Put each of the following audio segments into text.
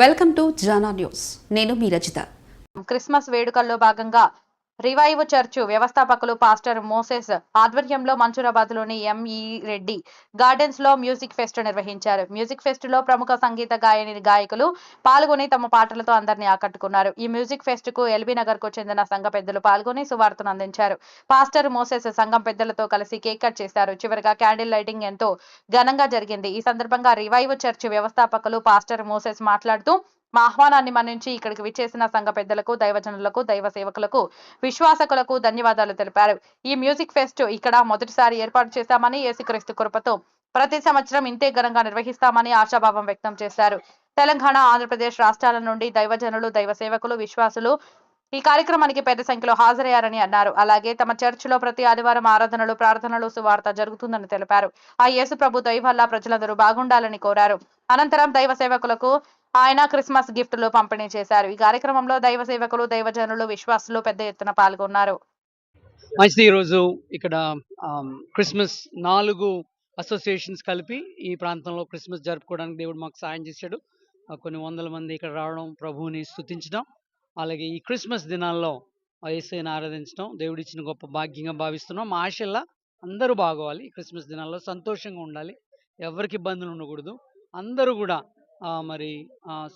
Welcome to Jana news. నేను మీ Rajitha Christmas వేడుకల్లో భాగంగా రివైవ్ చర్చ్ వ్యవస్థాపకులు పాస్టర్ మోసెస్ ఆధ్వర్యంలో మంచూరాబాద్లోని ఎంఈ రెడ్డి గార్డెన్స్లో మ్యూజిక్ ఫెస్ట్ నిర్వహించారు. మ్యూజిక్ ఫెస్ట్లో ప్రముఖ సంగీత గాయని గాయకులు పాల్గొని తమ పాటలతో అందరినీ ఆకట్టుకున్నారు. ఈ మ్యూజిక్ ఫెస్ట్కు ఎల్బీ నగర్కు చెందిన సంఘ పెద్దలు పాల్గొని సువార్తను అందించారు. పాస్టర్ మోసెస్ సంఘం పెద్దలతో కలిసి కేక్ కట్ చేశారు. చివరిగా క్యాండిల్ లైటింగ్ ఎంతో ఘనంగా జరిగింది. ఈ సందర్భంగా రివైవ్ చర్చ్ వ్యవస్థాపకులు పాస్టర్ మోసెస్ మాట్లాడుతూ మా ఆహ్వానాన్ని మన్నించి ఇక్కడికి విచ్చేసిన సంఘ పెద్దలకు దైవజనులకు దైవ సేవకులకు విశ్వాసకులకు ధన్యవాదాలు తెలిపారు. ఈ మ్యూజిక్ ఫెస్ట్ ఇక్కడ మొదటిసారి ఏర్పాటు చేశామని యేసుక్రీస్తు కృపతో ప్రతి సంవత్సరం ఇంతే ఘనంగా నిర్వహిస్తామని ఆశాభావం వ్యక్తం చేశారు. తెలంగాణ ఆంధ్రప్రదేశ్ రాష్ట్రాల నుండి దైవజనులు దైవ సేవకులు విశ్వాసులు ఈ కార్యక్రమానికి పెద్ద సంఖ్యలో హాజరయ్యారని అన్నారు. అలాగే తమ చర్చిలో ప్రతి ఆదివారం ఆరాధనలు ప్రార్థనలు సువార్త జరుగుతుందని తెలిపారు. ఆ యేసు ప్రభు దయ వల్ల ప్రజలందరూ బాగుండాలని కోరారు. అనంతరం దైవ సేవకులకు ఆయన క్రిస్మస్ గిఫ్టులు పంపిణీ చేశారు. ఈ కార్యక్రమంలో దైవ సేవకులు దైవజనులు విశ్వాసులు పెద్ద ఎత్తున పాల్గొన్నారు. మంచిది ఈరోజు ఇక్కడ క్రిస్మస్ నాలుగు అసోసియేషన్స్ కలిపి ఈ ప్రాంతంలో క్రిస్మస్ జరుపుకోవడానికి దేవుడు మాకు సాయం చేశాడు. కొన్ని వందల మంది ఇక్కడ రావడం ప్రభువుని స్థుతించడం అలాగే ఈ క్రిస్మస్ దినాల్లో వయస్సుని ఆరాధించడం దేవుడిచ్చిన గొప్ప భాగ్యంగా భావిస్తున్నాం. మా ఆశల్లా అందరూ బాగోవాలి. క్రిస్మస్ దినాల్లో సంతోషంగా ఉండాలి. ఎవరికి ఇబ్బందులు ఉండకూడదు. అందరూ కూడా మరి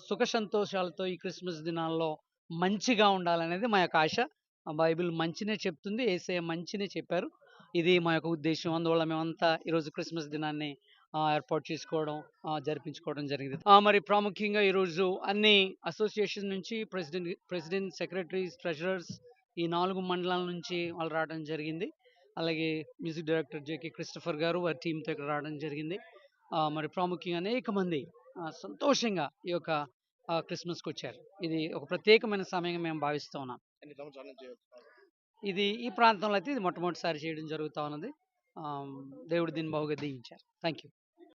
సుఖ సంతోషాలతో ఈ క్రిస్మస్ దినాల్లో మంచిగా ఉండాలనేది మా యొక్క ఆశ. బైబిల్ మంచినే చెప్తుంది ఏసయ్య మంచినే చెప్పారు. ఇది మా యొక్క ఉద్దేశం. అందువల్ల మేమంతా ఈరోజు క్రిస్మస్ దినాన్ని ఏర్పాటు చేసుకోవడం జరిపించుకోవడం జరిగింది. మరి ప్రాముఖ్యంగా ఈరోజు అన్ని అసోసియేషన్ నుంచి ప్రెసిడెంట్ ప్రెసిడెంట్ సెక్రటరీస్ ట్రెజరర్స్ ఈ నాలుగు మండలాల నుంచి వాళ్ళు రావడం జరిగింది. అలాగే మ్యూజిక్ డైరెక్టర్ జేకే క్రిస్టఫర్ గారు వారి టీంతో ఇక్కడ రావడం జరిగింది. మరి ప్రాముఖ్యంగా అనేక మంది సంతోషంగా ఈ యొక్క క్రిస్మస్కి వచ్చారు ఇది ఒక ప్రత్యేకమైన సమయంగా మేము భావిస్తూ ఉన్నాం? ఇది ఈ ప్రాంతంలో అయితే ఇది మొట్టమొదటిసారి చేయడం జరుగుతూ ఉన్నది. దేవుడు దీన్ని బాగా దీవించారు. Thank you